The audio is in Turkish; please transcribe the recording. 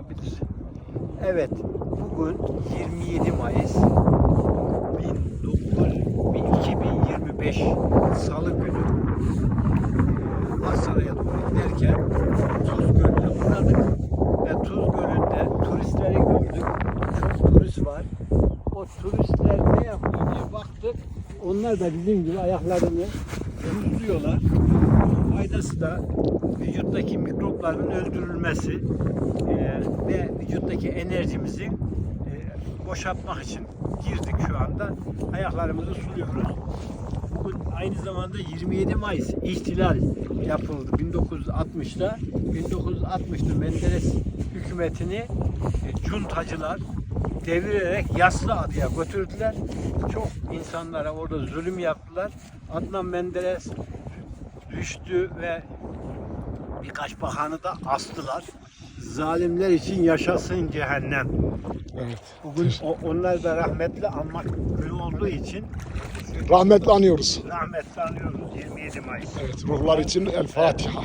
olabilir. Evet, bugün 27 Mayıs 1900 2025 Salı günü Aksaray'a doğru giderken Tuz Gölü'ne uğradık ve Tuz Gölü'nde turistleri gördük. Çok turist var. O turistler ne yapıyor diye baktık. Onlar da bizim gibi ayaklarını tuzluyorlar. Faydası da vücuttaki mikropların öldürülmesi eee, ve vücuttaki enerjimizi eee, boşaltmak için girdik şu anda. Ayaklarımızı suluyoruz. Bugün aynı zamanda 27 Mayıs ihtilal yapıldı 1960'da. 1960'da Menderes hükümetini e, cuntacılar devirerek Yaslı Adaya götürdüler. Çok insanlara orada zulüm yaptılar. Adnan Menderes düştü ve birkaç bakanı da astılar. Zalimler için yaşasın cehennem. Evet. Bugün o- onlar da rahmetli anmak günü olduğu için Rahmetli anıyoruz. rahmetli anıyoruz 27 Mayıs. Evet, ruhlar için El Fatiha.